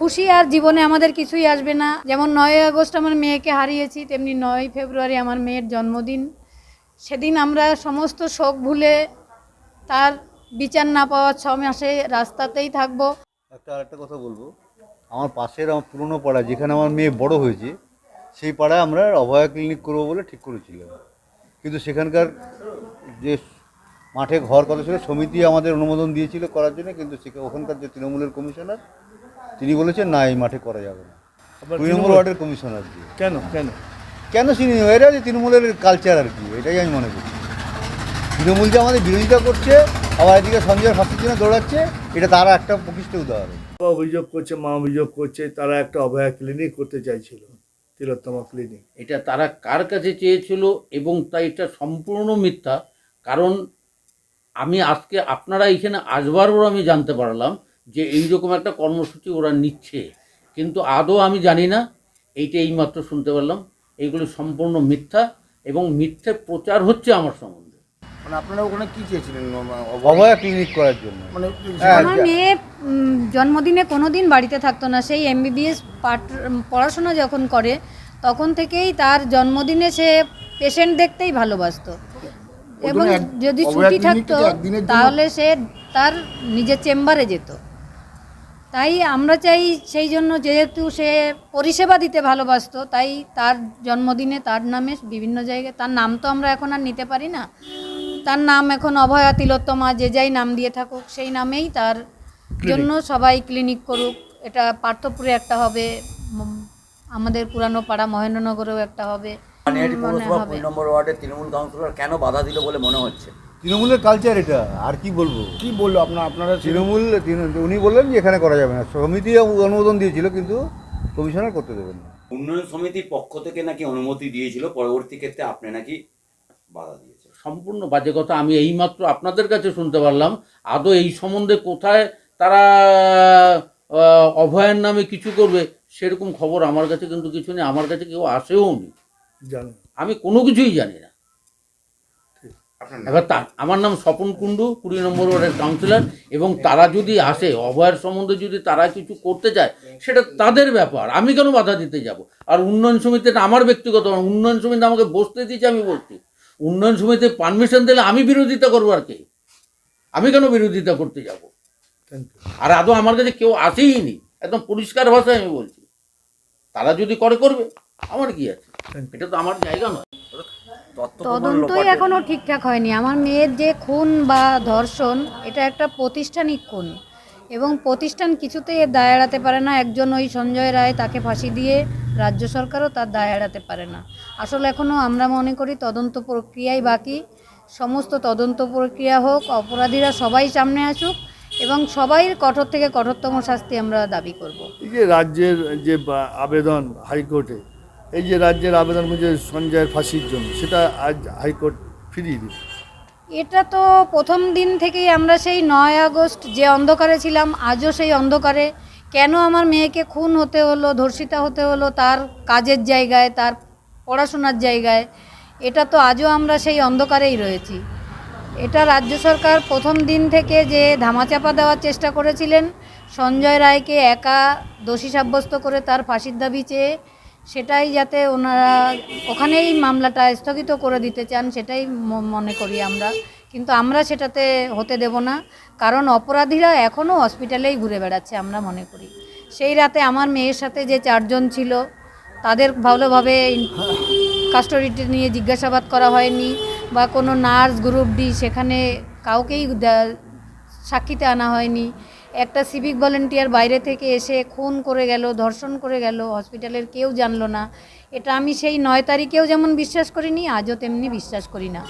খুশি আর জীবনে আমাদের কিছুই আসবে না। যেমন নয় আগস্ট আমার মেয়েকে হারিয়েছি, তেমনি নয় ফেব্রুয়ারি আমার মেয়ের জন্মদিন। সেদিন আমরা সমস্ত শোক ভুলে তার বিচার না পাওয়ার ছ মাসে রাস্তাতেই থাকব। একটা আরেকটা কথা বলব। আমার পাশের, আমার পুরনো পাড়া, যেখানে আমার মেয়ে বড় হয়েছে, সেই পাড়ায় আমরা অভয়া ক্লিনিক করব বলে ঠিক করেছিলাম। কিন্তু সেখানকার যে মাঠে ঘর কথা ছিল, সমিতি আমাদের অনুমোদন দিয়েছিল করার জন্য, কিন্তু ওখানকার যে তৃণমূলের কমিশনার তিনি বলেছেন না এই মাঠে করা যাবে না। আবার দুই নম্বর ওয়ার্ডের কমিশনার দিয়ে কেন কেন? কেন চিনি এরা যে তৃণমূলের কালচার আর কি এটাই আমি মনে করি। তৃণমূল যে আমাদের বিরোধিতা করছে আবার এদিকে সঞ্জয় ফাঁসির জন্য দৌড়াচ্ছে এটা তারা একটা প্রকৃষ্ট উদাহরণ। বাবা অভিযোগ করছে মা অভিযোগ করছে তারা একটা অভয়া ক্লিনিক করতে চাইছিল তিলোত্তমা ক্লিনিক এটা তারা কার কাছে চেয়েছিল এবং তাই এটা সম্পূর্ণ মিথ্যা কারণ আমি আজকে আপনারা এখানে আসবার পর আমি জানতে পারলাম যে এইরকম একটা কর্মসূচি ওরা নিচ্ছে। কিন্তু আদৌ আমি জানি না এইটা এইমাত্র শুনতে পারলাম এইগুলো সম্পূর্ণ মিথ্যা এবং মিথ্যে প্রচার হচ্ছে আমার সম্বন্ধে। মানে আপনারা ওখানে কি চেয়েছিলেন? অভয়া ক্লিনিক করার জন্য। মানে হ্যাঁ, আমার মেয়ে জন্মদিনে কোনো দিন বাড়িতে থাকতো না। সেই এমবিবিএস পাঠ পড়াশোনা যখন করে তখন থেকেই তার জন্মদিনে সে পেশেন্ট দেখতেই ভালোবাসতো। এবং যদি ছুটি থাকতো তাহলে সে তার নিজের চেম্বারে যেত। তাই আমরা চাই সেই জন্য যেহেতু সে পরিষেবা দিতে ভালোবাসতো তাই তার জন্মদিনে তার নামে বিভিন্ন জায়গায় তার নাম তো আমরা এখন আর নিতে পারি না। তার নাম এখন অভয়া তিলোত্তমা যে যাই নাম দিয়ে থাকুক সেই নামেই তার জন্য সবাই ক্লিনিক করুক। এটা পার্থপুরে একটা হবে আমাদের পুরানো পাড়া মহেন্দ্রনগরেও একটা হবে। মনে নম্বর ওয়ার্ডের তৃণমূল কাউন্সিলর কেন বাধা দিল বলে মনে হচ্ছে? তৃণমূলের কালচার এটা আর কি বলব? কি বলল আপনার আপনারা তৃণমূল তৃণ- উনি বললেন যে এখানে করা যাবে না। সমিতি অনুমোদন দিয়েছিল কিন্তু কমিশনার করতে দেবেন না। উন্নয়ন সমিতির পক্ষ থেকে নাকি অনুমতি দিয়েছিল পরবর্তী ক্ষেত্রে আপনি নাকি বাধা দিয়েছেন। সম্পূর্ণ বাজে কথা আমি এইমাত্র আপনাদের কাছে শুনতে পারলাম। আদৌ এই সম্বন্ধে কোথায় তারা অভয়ের নামে কিছু করবে সেরকম খবর আমার কাছে কিন্তু কিছু নেই আমার কাছে কেউ আসেও নি। জানো আমি কোনো কিছুই জানি না। এবার তা আমার নাম স্বপন কুণ্ডু কুড়ি নম্বর ওয়ার্ডের কাউন্সিলর এবং তারা যদি আসে অভয়ের সম্বন্ধে যদি তারা কিছু করতে চায় সেটা তাদের ব্যাপার। আমি কেন বাধা দিতে যাব? আর উন্নয়ন সমিতিটা আমার ব্যক্তিগত উন্নয়ন সমিতি আমাকে বসতে দিয়েছে আমি বলছি। উন্নয়ন সমিতি পারমিশন দিলে আমি বিরোধিতা করব আর কি? আমি কেন বিরোধিতা করতে যাব? আর আদৌ আমার কাছে কেউ আসেই নি একদম পরিষ্কার ভাষায় আমি বলছি। তারা যদি করে করবে। আমার কি আছে? এটা তো আমার জায়গা নয়। তদন্তই এখনও ঠিকঠাক হয়নি। আমার মেয়ের যে খুন বা ধর্ষণ এটা একটা প্রতিষ্ঠানিক খুন। এবং প্রতিষ্ঠান কিছুতেই এর দায় এড়াতে পারে না। একজন ওই সঞ্জয় রায় তাকে ফাঁসি দিয়ে রাজ্য সরকারও তার দায় এড়াতে পারে না। আসলে এখনও আমরা মনে করি তদন্ত প্রক্রিয়াই বাকি। সমস্ত তদন্ত প্রক্রিয়া হোক অপরাধীরা সবাই সামনে আসুক এবং সবাই কঠোর থেকে কঠোরতম শাস্তি আমরা দাবি করব। এই যে রাজ্যের যে বা- আবেদন হাইকোর্টে এই যে রাজ্যের আবেদন করছে সঞ্জয়ের ফাঁসির জন্য, সেটা আজ হাইকোর্ট ফিরিয়ে দিল। এটা তো প্রথম দিন থেকেই আমরা সেই নয় আগস্ট যে অন্ধকারে ছিলাম, আজও সেই অন্ধকারে। কেন আমার মেয়েকে খুন হতে হলো, ধর্ষিতা হতে হলো, তার কাজের জায়গায়, তার পড়াশোনার জায়গায়, এটা তো আজও আমরা সেই অন্ধকারেই রয়েছি। এটা রাজ্য সরকার প্রথম দিন থেকে যে ধামাচাপা দেওয়ার চেষ্টা করেছিলেন, সঞ্জয় রায়কে একা দোষী সাব্যস্ত করে তার ফাঁসির দাবি চেয়ে সেটাই যাতে ওনারা ওখানেই মামলাটা স্থগিত করে দিতে চান, সেটাই মনে করি আমরা। কিন্তু আমরা সেটাতে হতে দেব না, কারণ অপরাধীরা এখনও হসপিটালেই ঘুরে বেড়াচ্ছে আমরা মনে করি। সেই রাতে আমার মেয়ের সাথে যে চারজন ছিল, তাদের ভালোভাবে কাস্টডিতে নিয়ে জিজ্ঞাসাবাদ করা হয়নি, বা কোনো নার্স গ্রুপ ডি সেখানে কাউকেই সাক্ষীতে আনা হয়নি। একটা সিভিক ভলেন্টিয়ার বাইরে থেকে এসে খুন করে গেল, ধর্ষণ করে গেল হসপিটালের কেউ জানলো না। এটা আমি সেই নয় তারিখেও যেমন বিশ্বাস করিনি, আজও তেমনি বিশ্বাস করি না।